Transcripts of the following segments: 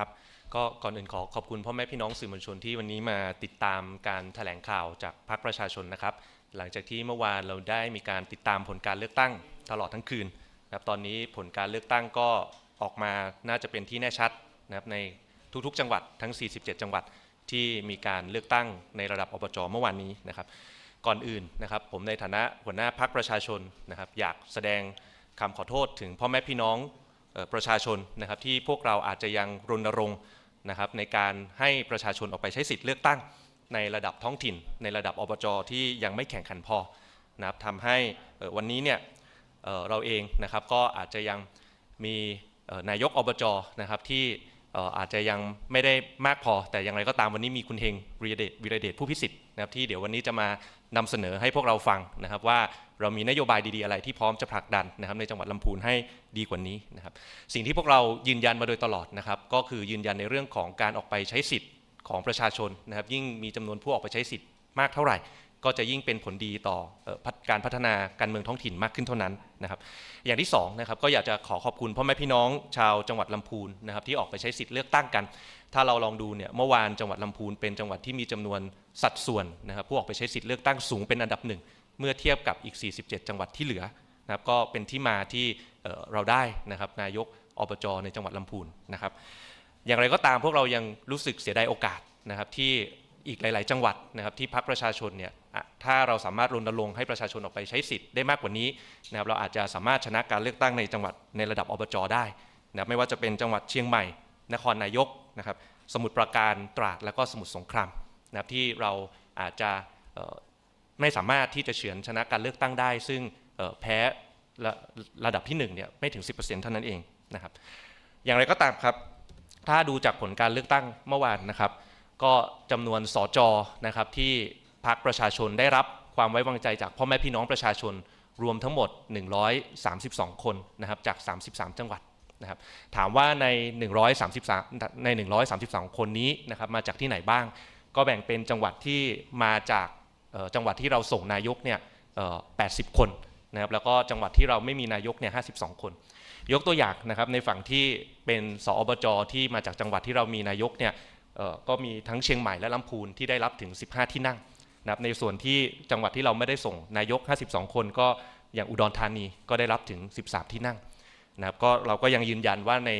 ครับก็ก่อนอื่นขอขอบคุณพ่อแม่พี่น้องสื่อมวลชนที่วันนี้มาติดตามการแถลงข่าวจากพรรคประชาชนนะครับ หลังจากที่เมื่อวานเราได้มีการติดตามผลการเลือกตั้งตลอดทั้งคืนนะครับตอนนี้ผลการเลือกตั้งก็ออกมาน่าจะเป็นที่แน่ชัดนะครับในทุกๆ จังหวัดทั้ง 47 จังหวัดที่มีการเลือกตั้งในระดับอบจเมื่อวานนี้นะครับ ก่อนอื่นนะครับผมในฐานะหัวหน้าพักประชาชนนะครับอยากแสดงคำขอโทษถึงพ่อแม่พี่น้อง ประชาชนนะครับที่พวกเราอาจจะยังรณรงค์นะครับในการให้ประชาชนออกไปใช้สิทธิ์เลือกตั้งในระดับท้องถิ่น ในระดับอบจที่ยังไม่แข่งขันพอนะครับทำให้วันนี้เนี่ยเราเองนะครับก็อาจจะยังมีนายกอบจนะครับที่อาจจะยังไม่ได้มากพอ แต่อย่างไรก็ตามวันนี้มีคุณเฮงวีรเดชวีระเดชผู้พิสิทธิ์นะครับที่เดี๋ยววันนี้จะมานำเสนอให้พวกเราฟังนะครับว่า เรามีนโยบายดีๆอะไรที่พร้อมจะผลักดันนะครับในจังหวัดลำพูนให้ดีกว่านี้นะครับสิ่งที่พวกเรายืนยันมาโดยตลอดนะครับก็คือยืนยันในเรื่องของการออกไปใช้สิทธิ์ของประชาชนนะครับยิ่งมีจำนวนผู้ออกไปใช้สิทธิ์มากเท่าไหร่ ก็จะยิ่งเป็นผลดีต่อการพัฒนาการเมืองท้องถิ่นมากขึ้นเท่านั้นนะครับอย่างที่สองนะครับก็อยากจะขอขอบคุณพ่อแม่พี่น้องชาวจังหวัดลำพูนนะครับที่ออกไปใช้สิทธิ์เลือกตั้งกัน ถ้าเราลองดูเนี่ยเมื่อวานจังหวัดลำพูนเป็นจังหวัดที่มีจำนวนสัดส่วนนะครับผู้ออกไปใช้สิทธิ์เลือกตั้งสูงเป็นอันดับหนึ่ง เมื่อเทียบกับอีก 47 จังหวัดที่เหลือนะครับก็เป็นที่มาที่เราได้นะครับนายกอบจในจังหวัดลำพูนนะครับอย่างไรก็ตามพวกเรายังรู้สึกเสียดายโอกาสนะครับที่อีกหลาย ๆ จังหวัดนะครับที่พักประชาชนเนี่ยถ้าเราสามารถรณรงค์ให้ประชาชนออกไปใช้สิทธิ์ได้มากกว่านี้นะครับเราอาจจะสามารถชนะการเลือกตั้งในจังหวัดในระดับอบจได้นะครับไม่ว่าจะเป็นจังหวัดเชียงใหม่ นครนายกนะครับสมุทรปราการตราดแล้วก็สมุทรสงครามนะครับที่เราอาจจะ ไม่สามารถที่จะเฉือนชนะการเลือกตั้งได้ ซึ่งแพ้ระระดับที่หนึ่งเนี่ยไม่ถึง 10%เท่านั้นเองนะครับ อย่างไรก็ตามครับ ถ้าดูจากผลการเลือกตั้งเมื่อวานนะครับ ก็จำนวนสจนะครับที่พรรคประชาชนได้รับความไว้วางใจจากพ่อแม่พี่น้องประชาชนรวมทั้งหมด 132 คนนะครับจาก 33 จังหวัดนะครับถามว่าใน 133 ใน 132 คนนี้นะครับมาจากที่ไหนบ้าง ก็แบ่งเป็นจังหวัดที่มาจาก จังหวัดที่เราส่งนายกเนี่ยเอ่อ80คนนะครับแล้วก็จังหวัดที่เราไม่มีนายกเนี่ย52คน ยกตัวอย่างนะครับในฝั่งที่เป็นสอบจที่มาจากจังหวัดที่เรามีนายกเนี่ยก็มีทั้งเชียงใหม่และลำพูนที่ได้รับถึง 15 ที่นั่งนะครับในส่วนที่จังหวัดที่เราไม่ได้ส่งนายก 52 คนก็อย่างอุดรธานีก็ได้รับถึง 13 ที่นั่งนะครับก็เราก็ยังยืนยันว่าใน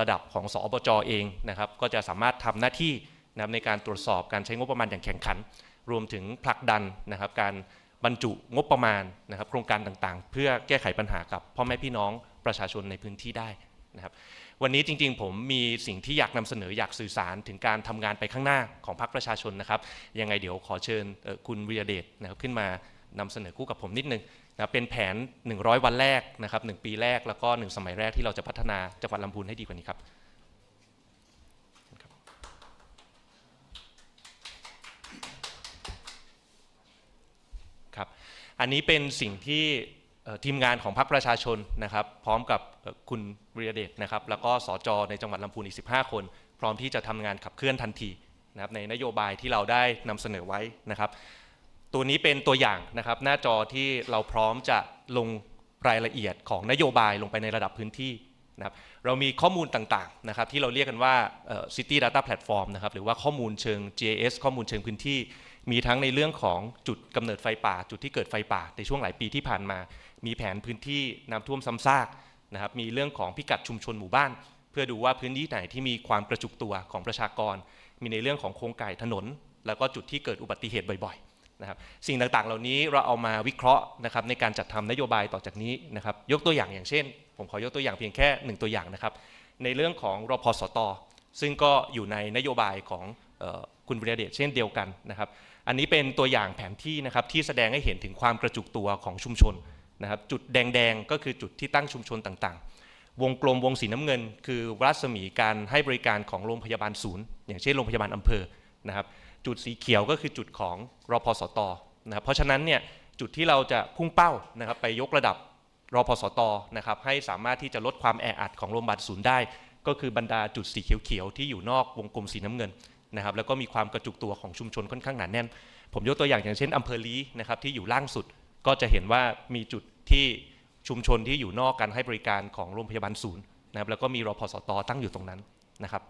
ระดับของสอบจเองนะครับก็จะสามารถทำหน้าที่นะครับในการตรวจสอบการใช้งบประมาณอย่างแข่งขัน รวมถึงผลักดันนะครับการบรรจุงบประมาณนะครับ โครงการต่างๆ เพื่อแก้ไขปัญหากับพ่อแม่พี่น้องประชาชนในพื้นที่ได้นะครับ วันนี้จริงๆ ผมมีสิ่งที่อยากนำเสนออยากสื่อสารถึงการทำงานไปข้างหน้าของพรรคประชาชนนะครับ ยังไงเดี๋ยวขอเชิญคุณวิรเดชนะครับขึ้นมานำเสนอคู่กับผมนิดนึงนะครับเป็นแผน 100 วันแรกนะครับหนึ่งปีแรกแล้วก็หนึ่งสมัยแรกที่เราจะพัฒนาจังหวัดลำพูนให้ดีกว่านี้ครับ ครับ อันนี้เป็นสิ่งที่ทีมงานของพรรคประชาชนนะครับ พร้อมกับคุณวิรเดชนะครับ แล้วก็สจในจังหวัดลำพูนอีก 15 คน พร้อมที่จะทำงานขับเคลื่อนทันทีนะครับในนโยบายที่เราได้นำเสนอไว้นะครับ ตัวนี้เป็นตัวอย่างนะครับ หน้าจอที่เราพร้อมจะลงรายละเอียดของนโยบายลงไปในระดับพื้นที่นะครับเรามีข้อมูลต่างๆนะครับที่เราเรียกกันว่า City Data Platform นะครับหรือว่าข้อมูลเชิง GIS ข้อมูลเชิงพื้นที่ มีทั้งในเรื่องของจุดกำเนิดไฟป่า จุดที่เกิดไฟป่า ในช่วงหลายปีที่ผ่านมา มีแผนพื้นที่น้ำท่วมซ้ำซากนะครับมีเรื่องของพิกัดชุมชนหมู่บ้าน เพื่อดูว่าพื้นที่ไหนที่มีความกระจุกตัวของประชากร มีในเรื่องของโครงก่ายถนน แล้วก็จุดที่เกิดอุบัติเหตุบ่อยๆนะครับสิ่งต่างๆ เหล่านี้เราเอามาวิเคราะห์นะครับในการจัดทำนโยบายต่อจากนี้นะครับยกตัวอย่างอย่างเช่น ผมขอยกตัวอย่างเพียงแค่หนึ่งตัวอย่างนะครับในเรื่องของรพสตซึ่งก็อยู่ในนโยบายของคุณวิรเดชเช่นเดียวกันนะครับ อันนี้เป็นตัวอย่างแผนที่นะครับที่แสดงให้เห็นถึงความกระจุกตัวของชุมชนนะครับจุดแดงๆ ก็คือจุดที่ตั้งชุมชนต่างๆ วงกลมวงสีน้ำเงิน คือรัศมีการให้บริการของโรงพยาบาลศูนย์ อย่างเช่นโรงพยาบาลอำเภอนะครับจุดสีเขียวก็คือจุดของรอพสตนะครับเพราะฉะนั้นเนี่ยจุดที่เราจะพุ่งเป้านะครับไปยกระดับรอพสตนะครับให้สามารถที่จะลดความแออัดของโรงพยาบาลศูนย์ได้ ก็คือบรรดาจุดสีเขียวๆที่อยู่นอกวงกลมสีน้ำเงิน นะครับแล้วก็มีความกระจุกตัวของชุมชนค่อนข้างหนาแน่น ผมยกตัวอย่างอย่างเช่นอำเภอลีนะครับที่อยู่ล่างสุดก็จะเห็นว่ามีจุดที่ชุมชนที่อยู่นอกการให้บริการของโรงพยาบาลศูนย์นะครับแล้วก็มีรพสตตั้งอยู่ตรงนั้นนะครับ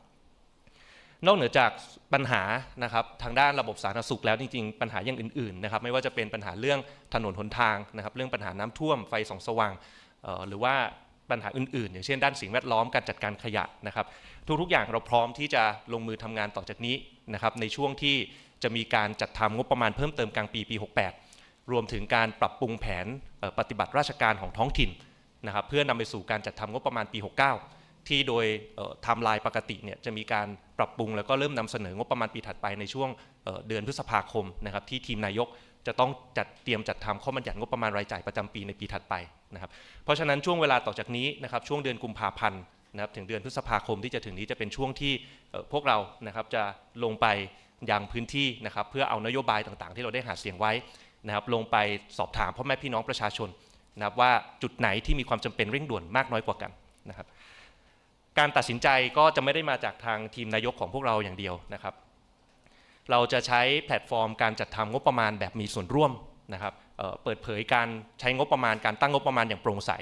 นอกเหนือจากปัญหานะครับทางด้านระบบสาธารณสุขแล้วจริงๆปัญหาอย่างอื่นๆนะครับไม่ว่าจะเป็นปัญหาเรื่องถนนหนทางนะครับเรื่องปัญหาน้ำท่วมไฟส่องสว่างออหรือว่า ปัญหาอื่นๆ อย่างเช่นด้านสิ่งแวดล้อมการจัดการขยะนะครับทุกๆอย่างเราพร้อมที่จะลงมือทำงานต่อจากนี้นะครับในช่วงที่จะมีการจัดทำงบประมาณเพิ่มเติมกลางปีปี 68 รวมถึงการปรับปรุงแผนปฏิบัติราชการของท้องถิ่นนะครับเพื่อนำไปสู่การจัดทำงบประมาณปี 69 ที่โดยไทม์ไลน์ปกติเนี่ยจะมีการปรับปรุงแล้วก็เริ่มนำเสนองบประมาณปีถัดไปในช่วงเดือนพฤษภาคมนะครับที่ทีมนายก จะต้องจัดเตรียมจัดทำข้อบัญญัติงบประมาณรายจ่ายประจำปีในปีถัดไปนะครับ เพราะฉะนั้นช่วงเวลาต่อจากนี้นะครับช่วงเดือนกุมภาพันธ์นะครับถึงเดือนพฤษภาคมที่จะถึงนี้จะเป็นช่วงที่พวกเรานะครับจะลงไปยังพื้นที่นะครับเพื่อเอานโยบายต่างๆ ที่เราได้หาเสียงไว้นะครับลงไปสอบถามพ่อแม่พี่น้องประชาชนนะครับว่าจุดไหนที่มีความจำเป็นเร่งด่วนมากน้อยกว่ากันนะครับการตัดสินใจก็จะไม่ได้มาจากทางทีมนายกของพวกเราอย่างเดียวนะครับ เราจะใช้แพลตฟอร์มการจัดทำงบประมาณแบบมีส่วนร่วมนะครับเเปิดเผยการใช้งบประมาณการตั้งงบประมาณอย่างโปร่งใส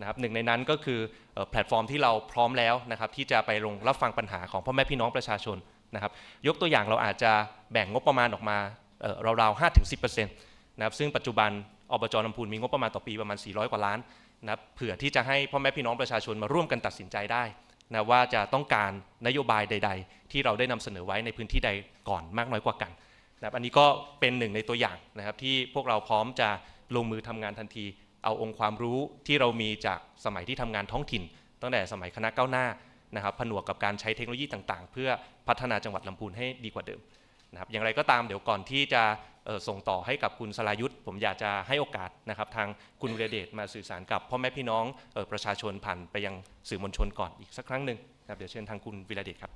นะครับหนึ่งในนั้นก็คืออแพลตฟอร์มที่เราพร้อมแล้วนะครับที่จะไปลงรับฟังปัญหาของพ่อแม่พี่น้องประชาชนนะครับยกตัวอย่างเราอาจจะแบ่งงบประมาณออกมาเอ่อราวๆ5-10%นะครับซึ่งปัจจุบันอบจลำพูนมีงบประมาณต่อปีประมาณ 400 กว่าล้านนะครับเผื่อที่จะให้พ่อแม่พี่น้องประชาชนมาร่วมกันตัดสินใจได้ นะว่าจะต้องการนโยบายใด ๆ ที่เราได้นำเสนอไว้ในพื้นที่ใดก่อนมากน้อยกว่ากันนะครับอันนี้ก็เป็นหนึ่งในตัวอย่างนะครับที่พวกเราพร้อมจะลงมือทำงานทันที เอาองค์ความรู้ที่เรามีจากสมัยที่ทำงานท้องถิ่น ตั้งแต่สมัยคณะก้าวหน้านะครับผนวกกับการใช้เทคโนโลยีต่างๆ เพื่อพัฒนาจังหวัดลำพูนให้ดีกว่าเดิม นะครับอย่างไรก็ตามเดี๋ยวก่อนที่จะส่งต่อให้กับคุณสรายุทธ์ผมอยากจะให้โอกาสนะครับทางคุณวิรเดชมาสื่อสารกับพ่อแม่พี่น้องออประชาชนผ่านไปยังสื่อมวลชนก่อนอีกสักครั้งหนึ่งนะครับเดี๋ยวเชิญทางคุณวิรเดชครับ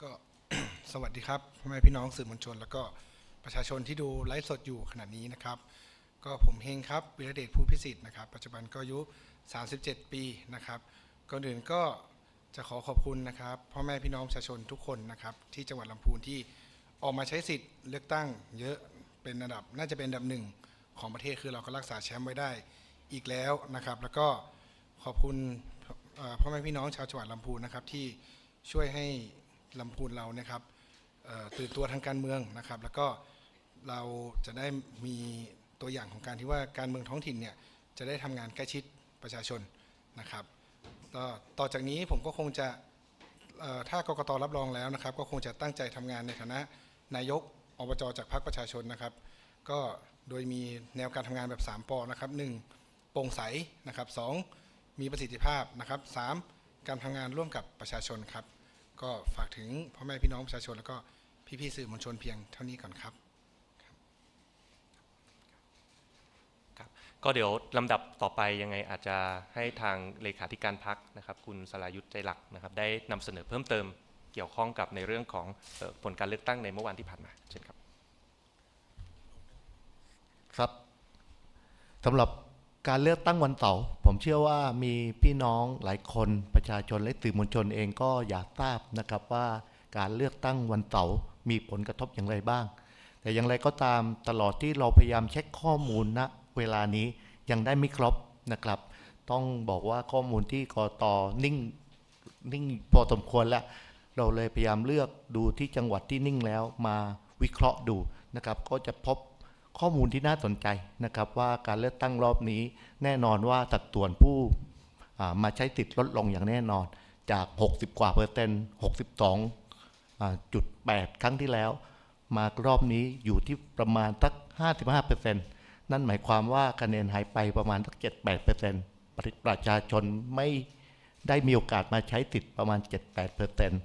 ก็สวัสดีครับพ่อแม่พี่น้องสื่อมวลชน แล้วก็ประชาชนที่ดูไลฟ์สดอยู่ขณะนี้นะครับ ก็ผมเฮงครับวิรเดชผู้พิสิทธิ์นะครับ ปัจจุบันก็อายุ 37 ปีนะครับก่อนอื่นก็ จะขอขอบคุณนะครับพ่อแม่พี่น้องประชาชนทุกคนนะครับ ที่จังหวัดลำพูนที่ออกมาใช้สิทธิ์เลือกตั้ง เยอะเป็นอันดับน่าจะเป็นอันดับหนึ่งของประเทศคือเราก็รักษาแชมป์ไว้ได้อีกแล้วนะครับ แล้วก็ขอบคุณพ่อแม่พี่น้องชาวจังหวัดลำพูนนะครับที่ช่วยให้ลำพูนเรานะครับตื่นตัวทางการเมืองนะครับ แล้วก็เราจะได้มีตัวอย่างของการที่ว่าการเมืองท้องถิ่นเนี่ยจะได้ทำงานใกล้ชิดประชาชนนะครับ ต่อจากนี้ผมก็คงจะถ้ากกตรับรองแล้วนะครับ ก็คงจะตั้งใจทำงานในฐานะนายกอบจจากพรรคประชาชนนะครับ ก็โดยมีแนวการทำงานแบบ 3ปอนะครับหนึ่งโปร่งใสนะครับสองมีประสิทธิภาพนะครับสามการทำงานร่วมกับประชาชนครับ ก็ฝากถึงพ่อแม่พี่น้องประชาชน แล้วก็พี่ๆสื่อมวลชนเพียงเท่านี้ก่อนครับ ก็เดี๋ยวลำดับต่อไปยังไงอาจจะให้ทางเลขาธิการพักนะครับ คุณสรายุทธ์ใจหลักนะครับ ได้นำเสนอเพิ่มเติมเกี่ยวข้องกับในเรื่องของผลการเลือกตั้งในเมื่อวานที่ผ่านมาเช่นครับ ครับสำหรับการเลือกตั้งวันเสาร์ผมเชื่อว่ามีพี่น้องหลายคนประชาชนและสื่อมวลชนเองก็อยากทราบนะครับว่าการเลือกตั้งวันเสาร์มีผลกระทบอย่างไรบ้าง แต่อย่างไรก็ตามตลอดที่เราพยายามเช็คข้อมูลณ เวลานี้ยังได้ไม่ครบนะครับ ต้องบอกว่าข้อมูลที่กอตนิ่งนิ่งพอสมควรแล้ว เราเลยพยายามเลือกดูที่จังหวัดที่นิ่งแล้วมาวิเคราะห์ดูนะครับ ก็จะพบข้อมูลที่น่าสนใจนะครับ ว่าการเลือกตั้งรอบนี้แน่นอนว่าสัดส่วนผู้มาใช้สิทธิ์ลดลงอย่างแน่นอนจาก 60 กว่าเปอร์เซ็นต์62อ่าจุด8ครั้งที่แล้ว มารอบนี้อยู่ที่ประมาณสัก 55เปอร์เซ็นต์ นั่นหมายความว่าคะแนนหายไปประมาณสัก7-8เปอร์เซ็นต์ประชาชนไม่ได้มีโอกาสมาใช้สิทธิ์ประมาณ 7-8เปอร์เซ็นต์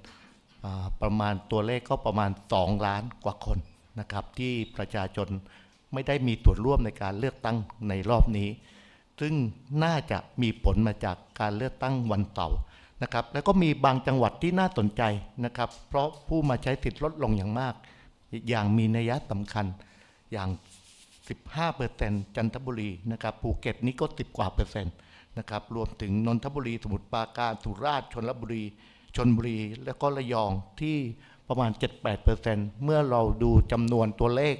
ประมาณตัวเลขก็ประมาณ 2 ล้านกว่าคนนะครับที่ประชาชนไม่ได้มีส่วนร่วมในการเลือกตั้งในรอบนี้ ซึ่งน่าจะมีผลมาจากการเลือกตั้งวันเสาร์นะครับ แล้วก็มีบางจังหวัดที่น่าสนใจนะครับ เพราะผู้มาใช้สิทธิ์ลดลงอย่างมาก อย่างมีนัยสำคัญ อย่าง 15เปอร์เซ็นต์จันทบุรีนะครับภูเก็ตนี่ก็10กว่าเปอร์เซ็นต์นะครับรวมถึงนนทบุรีสมุทรปราการสุราษฎร์ชนบุรีชนบุรี แล้วก็ระยองที่ประมาณ 7-8เปอร์เซ็นต์เมื่อเราดูจำนวนตัวเลข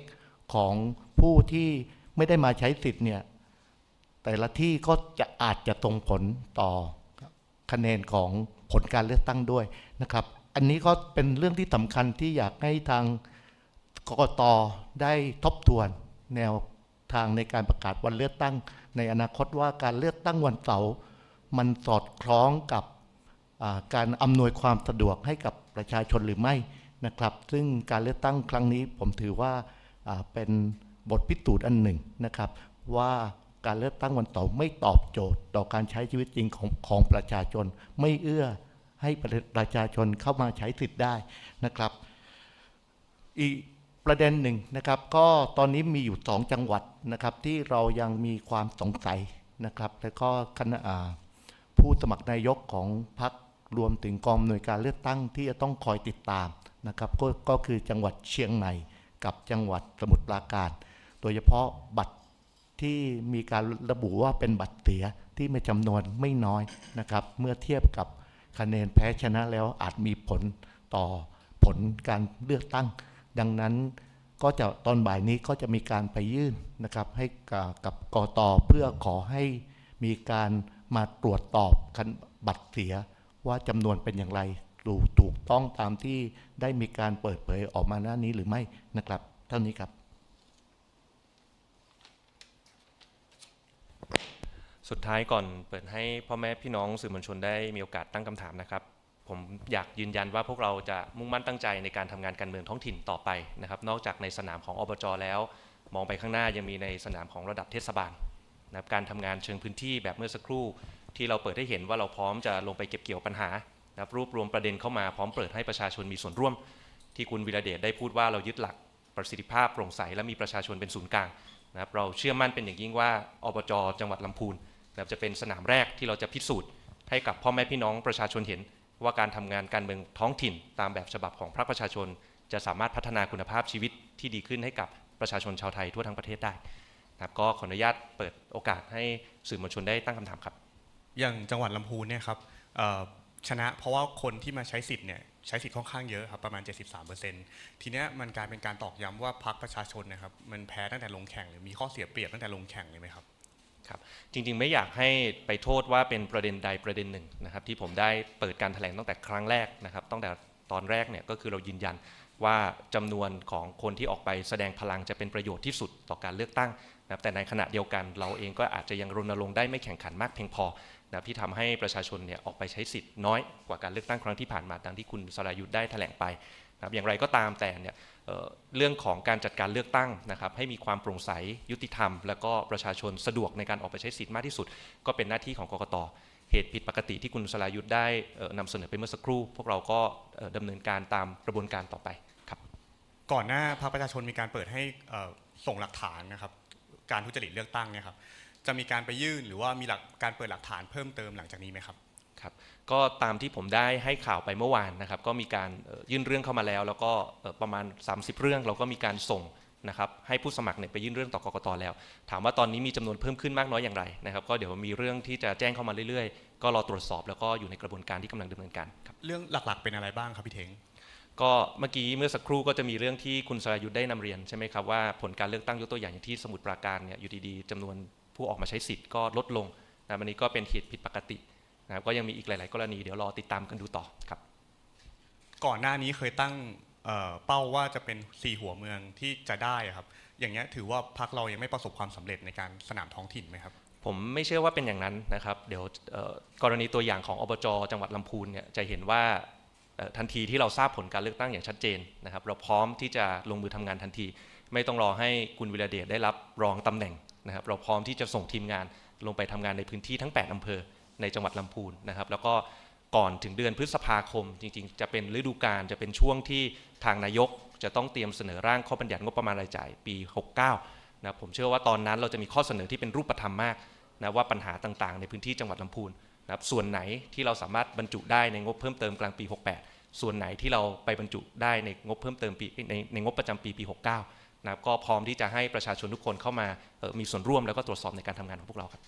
ของผู้ที่ไม่ได้มาใช้สิทธิ์เนี่ยแต่ละที่ก็จะอาจจะตรงผลต่อคะแนนของผลการเลือกตั้งด้วยนะครับ อันนี้ก็เป็นเรื่องที่สำคัญที่อยากให้ทางกกตได้ทบทวน แนวทางในการประกาศวันเลือกตั้ง ในอนาคตว่าการเลือกตั้งวันเสาร์มันสอดคล้องกับการอำนวยความสะดวกให้กับประชาชนหรือไม่นะครับ ซึ่งการเลือกตั้งครั้งนี้ผมถือว่าเป็นบทพิสูจน์อันหนึ่งนะครับ ว่าการเลือกตั้งวันเสาร์ไม่ตอบโจทย์ ต่อการใช้ชีวิตจริงของของประชาชน ไม่เอื้อให้ประประชาชนเข้ามาใช้สิทธิ์ได้นะครับอีก ประเด็นหนึ่งนะครับ ก็ตอนนี้มีอยู่สองจังหวัดนะครับที่เรายังมีความสงสัยนะครับ แล้วก็คณะผู้สมัครนายกของพรรครวมถึงกองอำนวยการเลือกตั้งที่จะต้องคอยติดตามนะครับก็ก็คือจังหวัดเชียงใหม่กับจังหวัดสมุทรปราการ โดยเฉพาะบัตรที่มีการระบุว่าเป็นบัตรเสียที่มีจำนวนไม่น้อยนะครับ เมื่อเทียบกับคะแนนแพ้ชนะแล้วอาจมีผลต่อผลการเลือกตั้ง ดังนั้นก็จะตอนบ่ายนี้ก็จะมีการไปยื่นนะครับให้กับกตเพื่อขอให้มีการมาตรวจสอบคันบัตรเสียว่าจำนวนเป็นอย่างไรถูกถูกต้องตามที่ได้มีการเปิดเผยออกมาหน้านี้หรือไม่นะครับ เท่านี้ครับ สุดท้ายก่อนเปิดให้พ่อแม่พี่น้องสื่อมวลชนได้มีโอกาสตั้งคำถามนะครับ ผมอยากยืนยันว่าพวกเราจะมุ่งมั่นตั้งใจในการทำงานการเมืองท้องถิ่นต่อไปนะครับ นอกจากในสนามของอบจแล้ว มองไปข้างหน้ายังมีในสนามของระดับเทศบาลนะครับการทำงานเชิงพื้นที่แบบเมื่อสักครู่ ที่เราเปิดให้เห็นว่าเราพร้อมจะลงไปเก็บเกี่ยวปัญหานะครับรวบรวมประเด็นเข้ามาพร้อมเปิดให้ประชาชนมีส่วนร่วม ที่คุณวิระเดชได้พูดว่าเรายึดหลักประสิทธิภาพโปร่งใสและมีประชาชนเป็นศูนย์กลางนะครับเราเชื่อมั่นเป็นอย่างยิ่งว่าอบจจังหวัดลำพูนนะครับจะเป็นสนามแรกที่เราจะพิสูจน์ให้กับพ่อแม่พี่น้องประชาชนเห็น ว่าการทำงานการเมืองท้องถิ่น ตามแบบฉบับของพรรคประชาชน จะสามารถพัฒนาคุณภาพชีวิตที่ดีขึ้นให้กับประชาชนชาวไทยทั่วทั้งประเทศได้ครับก็ขออนุญาตเปิดโอกาสให้สื่อมวลชนได้ตั้งคำถามครับ อย่างจังหวัดลำพูนเนี่ยครับชนะเพราะว่าคนที่มาใช้สิทธิ์เนี่ยใช้สิทธิ์ค่อนข้างเยอะครับประมาณ 73%ทีเนี้ยมันกลายเป็นการตอกย้ำว่าพรรคประชาชนนะครับมันแพ้ตั้งแต่ลงแข่งหรือมีข้อเสียเปรียบตั้งแต่ลงแข่งเลยไหมครับ จริงๆไม่อยากให้ไปโทษว่าเป็นประเด็นใดประเด็นหนึ่งนะครับ ที่ผมได้เปิดการแถลงตั้งแต่ครั้งแรกนะครับตั้งแต่ตอนแรกเนี่ยก็คือเรายืนยันว่าจำนวนของคนที่ออกไปแสดงพลังจะเป็นประโยชน์ที่สุดต่อการเลือกตั้งนะครับแต่ในขณะเดียวกันเราเองก็อาจจะยังรณรงค์ได้ไม่แข่งขันมากเพียงพอนะที่ทำให้ประชาชนเนี่ยออกไปใช้สิทธิ์น้อยกว่าการเลือกตั้งครั้งที่ผ่านมาดังที่คุณสรายุทธ์ได้แถลงไปนะครับอย่างไรก็ตามแต่เนี่ย เรื่องของการจัดการเลือกตั้งนะครับให้มีความโปร่งใสยุติธรรม และก็ประชาชนสะดวกในการออกไปใช้สิทธิ์มากที่สุด ก็เป็นหน้าที่ของกกตเหตุผิดปกติที่คุณสรายุทธ์ได้เอ่อนำเสนอไปเมื่อสักครู่ พวกเราก็เอ่อดำเนินการตามกระบวนการต่อไปครับก่อนหน้าพรรคประชาชนมีการเปิดให้ส่งหลักฐานนะครับการทุจริตเลือกตั้งเนี่ยครับจะมีการไปยื่นหรือว่ามีหลักการเปิดหลักฐานเพิ่มเติมหลังจากนี้ไหมครับ ก็ตามที่ผมได้ให้ข่าวไปเมื่อวานนะครับ ก็มีการเอ่อยื่นเรื่องเข้ามาแล้ว แล้วก็เอ่อประมาณ 30 เรื่องเราก็มีการส่งนะครับให้ผู้สมัครเนี่ยไปยื่นเรื่องต่อกกตแล้ว ถามว่าตอนนี้มีจำนวนเพิ่มขึ้นมากน้อยอย่างไรนะครับ ก็เดี๋ยวมีเรื่องที่จะแจ้งเข้ามาเรื่อยๆ ก็รอตรวจสอบแล้วก็อยู่ในกระบวนการที่กำลังดำเนินการครับเรื่องหลักๆเป็นอะไรบ้างครับพี่เทงก็เมื่อกี้เมื่อสักครู่ก็จะมีเรื่องที่คุณสรายุทธ์ได้นำเรียนใช่ไหมครับว่าผลการเลือกตั้งยกตัวอย่างอย่างที่สมุทรปราการเนี่ยอยู่ดีๆจำนวนผู้ออกมาใช้สิทธิ์ก็ลดลงนะวันนี้ก็เป็นเหตุผิดปกติ นะครับก็ยังมีอีกหลาย ๆ กรณีเดี๋ยวรอติดตามกันดูต่อครับ ก่อนหน้านี้เคยตั้งเอ่อเป้าว่าจะเป็นสี่หัวเมืองที่จะได้อะครับ อย่างเงี้ยถือว่าพรรคเรายังไม่ประสบความสำเร็จในการสนามท้องถิ่นไหมครับ ผมไม่เชื่อว่าเป็นอย่างนั้นนะครับ เดี๋ยวเอ่อกรณีตัวอย่างของอบจจังหวัดลำพูนเนี่ยจะเห็นว่าเอ่อทันทีที่เราทราบผลการเลือกตั้งอย่างชัดเจนนะครับ เราพร้อมที่จะลงมือทำงานทันที ไม่ต้องรอให้คุณวิระเดชได้รับรองตำแหน่งนะครับ เราพร้อมที่จะส่งทีมงานลงไปทำงานในพื้นที่ทั้ง 8อำเภอ ในจังหวัดลำพูนนะครับ แล้วก็ก่อนถึงเดือนพฤษภาคม จริงๆ จะเป็นฤดูกาลจะเป็นช่วงที่ทางนายกจะต้องเตรียมเสนอร่างข้อบัญญัติงบประมาณรายจ่ายปี 69นะครับผมเชื่อว่าตอนนั้นเราจะมีข้อเสนอที่เป็นรูปธรรมมากนะว่าปัญหาต่างๆ ในพื้นที่จังหวัดลำพูนนะครับส่วนไหนที่เราสามารถบรรจุได้ในงบเพิ่มเติมกลางปี 68 ส่วนไหนที่เราไปบรรจุได้ในงบเพิ่มเติมปีในในงบประจำปีปี 69นะครับก็พร้อมที่จะให้ประชาชนทุกคนเข้ามาออมีส่วนร่วมแล้วก็ตรวจสอบในการทำงานของพวกเราครับ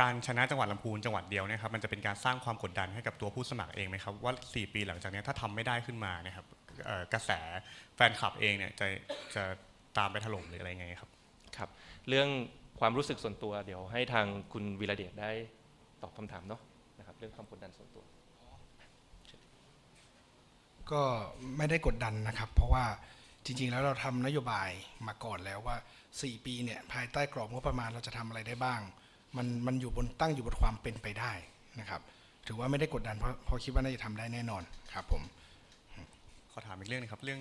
การชนะจังหวัดลำพูนจังหวัดเดียวเนะครับมันจะเป็นการสร้างความกดดันให้กับตัวผู้สมัครเองไหมครับว่า 4 ปีหลังจากเนี้ยถ้าทำไม่ได้ขึ้นมาเนะครับเอ่อกระแสแฟนคลับเองเนี่ยจะจะตามไปถล่มหรืออะไรไงครับครับ เรื่องความรู้สึกส่วนตัวเดี๋ยวให้ทางคุณวีระเดชได้ตอบคำถามเนาะนะครับเรื่องความกดดันส่วนตัว ก็ไม่ได้กดดันนะครับ เพราะว่าจริงๆแล้วเราทำนโยบายมาก่อนแล้วว่า 4 ปีเนี่ยภายใต้กรอบงบประมาณเราจะทำอะไรได้บ้าง มันมันอยู่บนตั้งอยู่บนความเป็นไปได้นะครับ ถือว่าไม่ได้กดดันเพราะเพราะคิดว่าน่าจะทำได้แน่นอนครับผมขอถามอีกเรื่องหนึงครับเรื่อง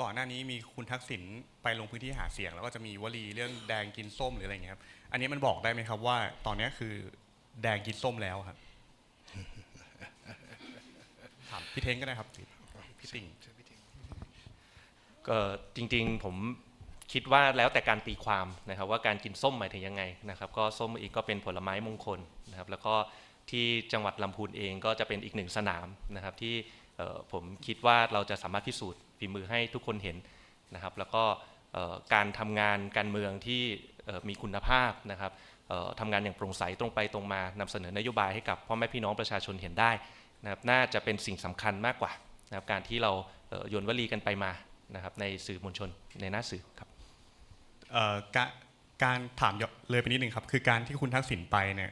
ก่อนหน้านี้มีคุณทักษิณไปลงพื้นที่หาเสียง แล้วก็จะมีวลีเรื่องแดงกินส้มหรืออะไรอย่างเงี้ยครับ อันนี้มันบอกได้ไหมครับว่า ตอนเนี้ยคือแดงกินส้มแล้วครับถามพี่เท้งก็ได้ครับพี่ติ่งก็จริง ๆ ผม คิดว่าแล้วแต่การตีความนะครับว่าการกินส้มหมายถึงยังไงนะครับ ก็ส้มเองก็เป็นผลไม้มงคลนะครับ แล้วก็ที่จังหวัดลำพูนเองก็จะเป็นอีกหนึ่งสนามนะครับ ที่ผมคิดว่าเราจะสามารถพิสูจน์ฝีมือให้ทุกคนเห็นนะครับ แล้วก็การทำงานการเมืองที่มีคุณภาพนะครับทำงานอย่างโปร่งใสตรงไปตรงมานำเสนอนโยบายให้กับพ่อแม่พี่น้องประชาชนเห็นได้นะครับน่าจะเป็นสิ่งสำคัญมากกว่านะครับการที่เราโยนวลีกันไปมานะครับในสื่อมวลชนในหน้าสื่อครับ การถามเลยไปนิดนึงครับ คือการที่คุณทักษิณไปเนี่ย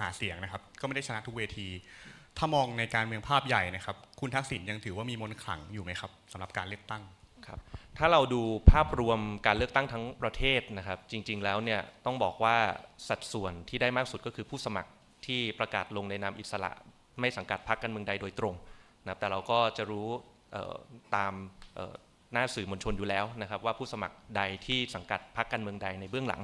หาเสียงนะครับ ก็ไม่ได้ชนะทุกเวที ถ้ามองในการเมืองภาพใหญ่นะครับ คุณทักษิณยังถือว่ามีมนต์ขลังอยู่ไหมครับสำหรับการเลือกตั้งครับถ้าเราดูภาพรวมการเลือกตั้งทั้งประเทศนะครับ จริง ๆ แล้วเนี่ยต้องบอกว่าสัดส่วนที่ได้มากสุดก็คือผู้สมัครที่ประกาศลงในนามอิสระ ไม่สังกัดพรรคการเมืองใดโดยตรงนะครับแต่เราก็จะรู้ตาม หน้าสื่อมวลชนอยู่แล้วนะครับว่าผู้สมัครใดที่สังกัดพรรคการเมืองใดในเบื้องหลัง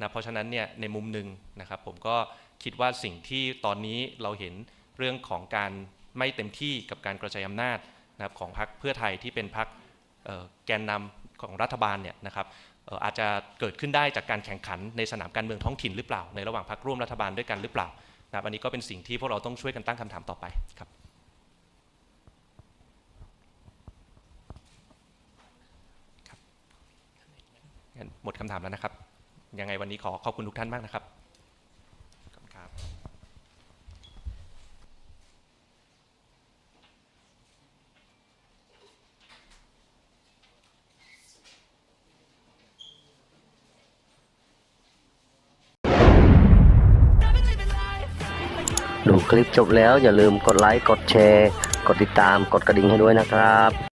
นะเพราะฉะนั้นเนี่ยในมุมหนึ่งนะครับผมก็คิดว่าสิ่งที่ตอนนี้เราเห็นเรื่องของการไม่เต็มที่กับการกระจายอำนาจนะครับของพรรคเพื่อไทยที่เป็นพรรคแกนนำของรัฐบาลเนี่ยนะครับอาจจะเกิดขึ้นได้จากการแข่งขันในสนามการเมืองท้องถิ่นหรือเปล่า ในระหว่างพรรคร่วมรัฐบาลด้วยกันหรือเปล่านะครับอันนี้ก็เป็นสิ่งที่พวกเราต้องช่วยกันตั้งคำถามต่อไปครับ หมดคำถามแล้วนะครับ ยังไงวันนี้ขอขอบคุณทุกท่านมากนะครับขอบคุณครับดูคลิปจบแล้วอย่าลืมกดไลค์ กดแชร์ กดติดตาม กดกระดิ่งให้ด้วยนะครับ